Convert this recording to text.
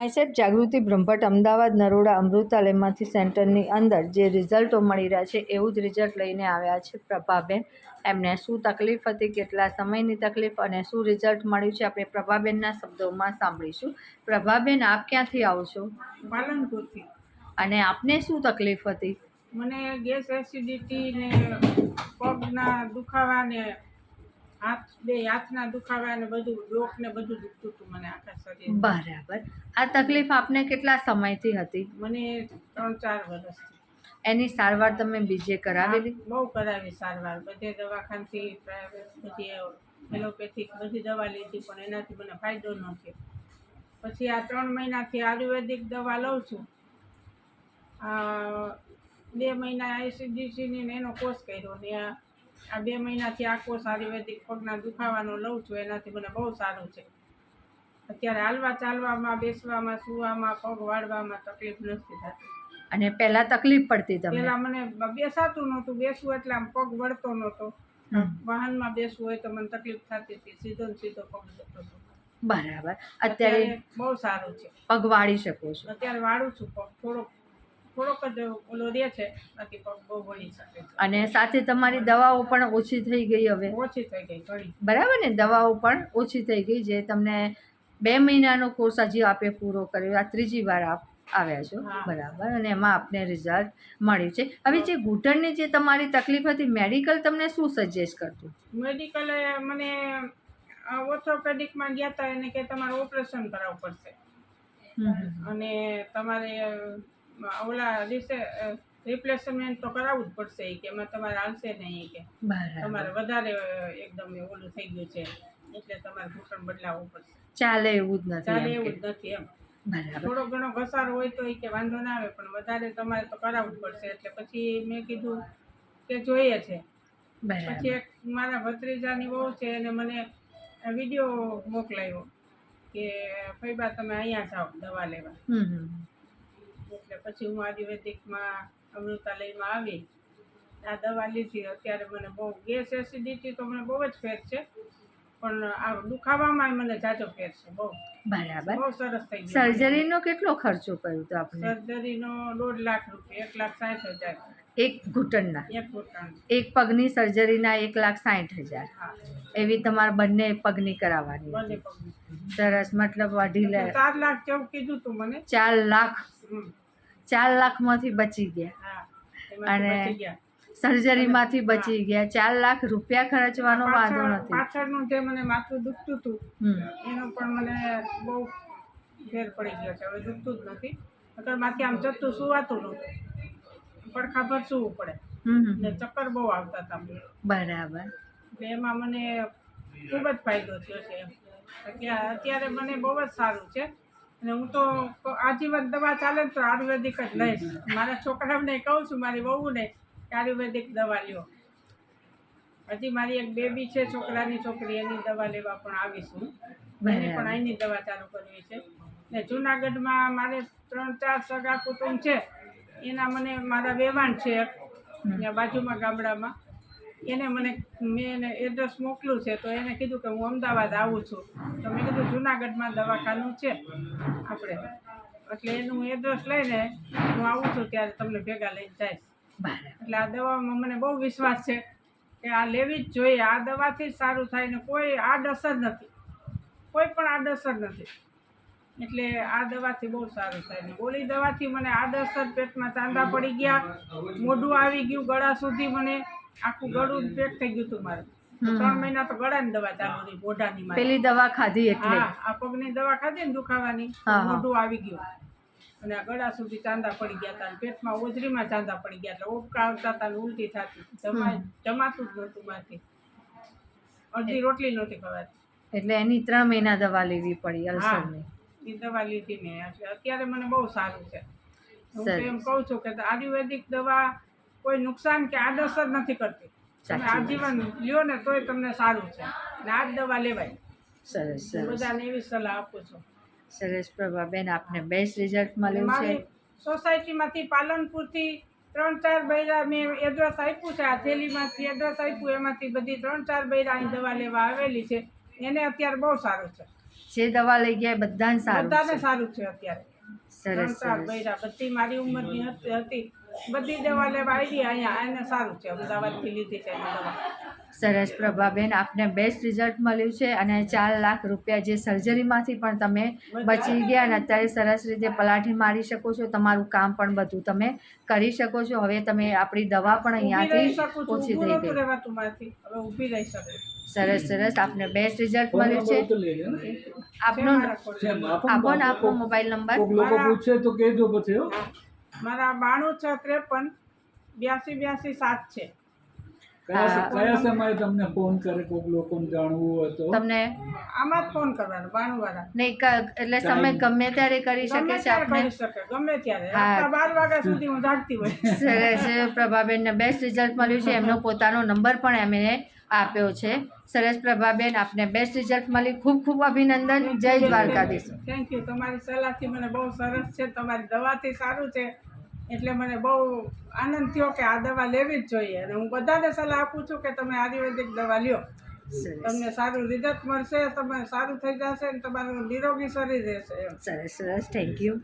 આઈસેટ જાગૃતિ બ્રહ્મભટ્ટ અમદાવાદ નરોડા અમૃતાલયમાંથી સેન્ટરની અંદર જે રિઝલ્ટો મળી રહ્યા છે એવું જ રિઝલ્ટ લઈને આવ્યા છે પ્રભાબેન. એમને શું તકલીફ હતી કેટલા સમયની તકલીફ અને શું રિઝલ્ટ મળ્યું છે આપણે પ્રભાબેનના શબ્દોમાં સાંભળીશું. પ્રભાબેન આપ ક્યાંથી આવો છો? પાલનપુરથી. અને આપને શું તકલીફ હતી? મને ગેસ એસિડિટી ને પગના દુખાવા ને હાથ બે હાથના દુખાવા ને બધું બ્લોક ને બધું દુખતું હતું મને આખા શરીર બરાબર. આ તકલીફ આપને કેટલા સમયથી હતી? મને ત્રણ ચાર વર્ષથી એની સારવાર તમે બીજે કરાવેલી? બહુ કરાવી સારવાર. બધે દવાખાનથી બધી એલોપેથિક બધી દવા લીધી પણ એનાથી મને ફાયદો ન થયો. પછી આ ત્રણ મહિનાથી આયુર્વેદિક દવા લઉં છું. આ બે મહિના આઈસીડીસીની ને એનો કોર્સ કર્યો ને આ આ બે મહિનાથી આખો આયુર્વેદિક પગના દુખાવાનો લઉં છું એનાથી મને બહુ સારું છે. અત્યારે હાલવા ચાલવામાં બેસવામાં સુવામાં પગ વાળવામાં તકલીફ નથી થતી. અને પહેલા તકલીફ પડતી તમને? પેલા મને બેસાતું નહોતું બેસવું એટલે આમ પગ વળતો નહોતો. વાહનમાં બેસવું હોય તો મને તકલીફ થતી હતી સીધો ને સીધો પગ જતો હતો. બરાબર. અત્યારે બહુ સારું છે. પગ વાળી શકો છો. અત્યારે વાળું છું પગ થોડોક થોડોક જ ઓલો રહે છે બાકી બહુ વળી શકે અને સાથે તમારી દવાઓ પણ ઓછી થઈ ગઈ હવે? ઓછી થઈ ગઈ ઘણી. બરાબર ને? દવાઓ પણ ઓછી થઈ ગઈ જે તમને બે મહિનાનો કોર્સ હજી આપે પૂરો કર્યો આ ત્રીજી વાર આપ આવ્યા છો. બરાબર અને એમાં આપને રિઝલ્ટ મળ્યું છે. હવે જે ઘૂંટણની જે તમારી તકલીફ હતી મેડિકલ તમને શું સજેસ્ટ કરતું? મેડિકલે મને ઓર્થોપેડિકમાં ગયા હતા એને કે તમારે ઓપરેશન કરાવવું પડશે. અને તમારે ઓલા રિપ્લેસમેન્ટ તો કરાવવું જ પડશે કે એમાં તમારે આવશે નહીં કે. તમારે વધારે એકદમ ઓલું થઈ ગયું છે એટલે તમારે ઘૂંટણ બદલાવવું પડશે. ચાલે એવું જ નથી એમ એવું જ નથી એમ. થોડો ઘણો ઘસારો હોય તો એ કે વાંધો ના આવે પણ વધારે તમારે તો કરાવવું જ પડશે એટલે પછી મેં કીધું કે જોઈએ છે. પછી એક મારા ભત્રીજાની વહુ છે એને મને વીડિયો મોકલાયો કે ફઈબા તમે અહીંયા જાઓ દવા લેવા. એટલે પછી હું આયુર્વેદિકમાં અમૃતાલયમાં આવી. આ દવા લીધી અત્યારે મને બહુ ગેસ એસિડિટી તો મને બહુ જ ફેર છે. પણ આ દુખાવામાં મને જાજો ફેર છે બહુ. બરાબર. બહુ સરસ થઈ ગયું. સર્જરીનો કેટલો ખર્ચો કર્યો તો આપણે સર્જરીનો દોઢ લાખ રૂપિયા એક લાખ સાઠ હજાર. એક ઘૂંટણના? એક ઘૂંટણ. એક પગની સર્જરીના એક લાખ સાઠ હજાર. એવી તમારે બંને પગની કરાવવાની સરસ મતલબ અઢી લે ચાર લાખ જેવું કીધું તું મને. ચાર લાખ. ચાર લાખમાંથી બચી ગયા. હા અને સર્જરીમાંથી બચી ગયા. ચાર લાખ રૂપિયા ખર્ચવાનો વાંધો નથી. પાછળનું જે મને માથું દુખતું હતું એનું પણ મને બહુ ફેર પડી ગયો છે. હવે દુખતું જ નથી. નકર માથે આમ ચતું સુવાતું નહોતું. પડખા પર સૂવું પડે. ને ચક્કર બહુ આવતા હતા બરાબર. એટલે એમાં મને ખૂબ જ ફાયદો થયો છે. અત્યારે મને બહુ જ સારું છે. અને હું તો આજીવન દવા ચાલે ને તો આયુર્વેદિક જ લઈશ. મારા છોકરાઓને કહું છું મારી વહુને કે આયુર્વેદિક દવા લ્યો. હજી મારી એક બેબી છે છોકરાની છોકરી એની દવા લેવા પણ આવીશ મેં એને પણ અહીંની દવા ચાલુ કરવી છે. ને જુનાગઢમાં મારે ત્રણ ચાર સગા કુટુંબ છે. એના મને મારા વેવાણ છે ત્યાં બાજુમાં ગામડામાં. એને મને મેં એને એડ્રેસ મોકલ્યું છે તો એને કીધું કે હું અમદાવાદ આવું છું. તો મેં કીધું જુનાગઢમાં દવાખાનું છે આપણે. એટલે એનું એડ્રેસ લઈને હું આવું છું ત્યારે તમને ભેગા લઈને જઈશ એટલે આ દવામાં મને બહુ વિશ્વાસ છે કે આ લેવી જ જોઈએ. આ દવાથી જ સારું થાય ને કોઈ આડઅસર નથી. કોઈ પણ આડઅસર નથી. એટલે આ દવાથી બહુ સારું થાય ને. ગોળી દવાથી મને આડઅસર પેટમાં ચાંદા પડી ગયા મોઢું આવી ગયું ગળા સુધી મને. આખું ગળું પેટ થઈ ગયું હતું મારું. ત્રણ મહિના તો ગળાની દવા ચાલુ રહી મોઢાની પેલી દવા ખાધી એટલે. આ પગની દવા ખાધી ને દુખાવાની. મોઢું આવી ગયું. અને આ ગળા સુધી ચાંદા પડી ગયા હતા પેટમાં ઓજરીમાં ચાંદા પડી ગયા એટલે ઓપકા આવતા હતા ઉલટી થતી. જમા જમાતું જ નહોતું માંથી અડધી રોટલી નહોતી ખવાતી. એટલે એની ત્રણ મહિના દવા લેવી પડી અલ્સરની. એ દવા લીધી મેં. અત્યારે મને બહુ સારું છે. હું તો એમ કહું છું કે આયુર્વેદિક દવા કોઈ નુકસાન કે આડઅસર નથી કરતી. તમે આજીવન લ્યો ને તોય તમને સારું છે. ને આ જ દવા લેવાય. સરસ સરસ. બધાને એવી સલાહ આપું છું. સરસ પ્રભાબેન આપને બેસ્ટ રિઝલ્ટ મળ્યું છે. સોસાયટીમાંથી પાલનપુરથી ત્રણ ચાર બૈરા મેં એડ્રેસ આપ્યું છે. આ થેલીમાંથી એડ્રેસ આપ્યું એમાંથી બધી ત્રણ ચાર બૈરા અહીં દવા લેવા આવેલી છે. એને અત્યારે બહુ સારું છે. જે દવા લઈ ગયા બધાને સારું બધાને છે. સારું છે અત્યારે. સરસ. બૈરા બધી મારી ઉંમરની હતી. બધી દવા લેવા આવી અહીંયા. એને સારું છે. અમદાવાદથી લીધી છે દવા. સરસ પ્રભાબેન આપને બેસ્ટ રિઝલ્ટ મળ્યું છે અને ચાર લાખ રૂપિયા જે સર્જરીમાંથી પણ તમે બચી ગયા અને અત્યારે સરસ રીતે પલાઠી મારી શકો છો. તમારું કામ પણ બધું તમે કરી શકો છો. હવે તમે આપણી દવા પણ અહીંયાથી ઓછી થઈ ગઈ. રહેવાતું મારાથી. હવે ઊભી રહી શકું. સરસ સરસ. આપને બેસ્ટ રિઝલ્ટ મળ્યું છે. આપનો આપો ને આપો મોબાઈલ નંબર લોકો પૂછે તો કહેજો પછી હો. મારા બાણું છ ત્રેપન બ્યાસી બ્યાસી સાત છે. કયા. સમયે તમને ફોન કરે કોક લોકોને જાણવું હોય તો? તમને આમાં જ ફોન કરવાનો બાણું વાળા નહીં એટલે સમય ગમે ત્યારે કરી શકે છે ત્યારે આપને? કરી શકે ગમે ત્યારે. રાતના બાર વાગ્યા સુધી હું જાગતી હોય. સરસ પ્રભાબેનને બેસ્ટ રિઝલ્ટ મળ્યું છે. એમનો પોતાનો નંબર પણ એમણે આપ્યો છે. સરસ પ્રભાબેન આપને બેસ્ટ રિઝલ્ટ મળી. ખૂબ ખૂબ અભિનંદન. જય દ્વારકાધીશ. થેન્ક યુ તમારી સલાહથી મને બહુ સરસ છે. તમારી દવાથી સારું છે. એટલે મને બહુ આનંદ થયો કે આ દવા લેવી જ જોઈએ. અને હું બધાને સલાહ આપું છું કે તમે આયુર્વેદિક દવા લ્યો. તમને સારું રિઝલ્ટ મળશે તમે સારું થઈ જશે અને તમારું નિરોગી શરીર રહેશે સરસ સરસ. Thank you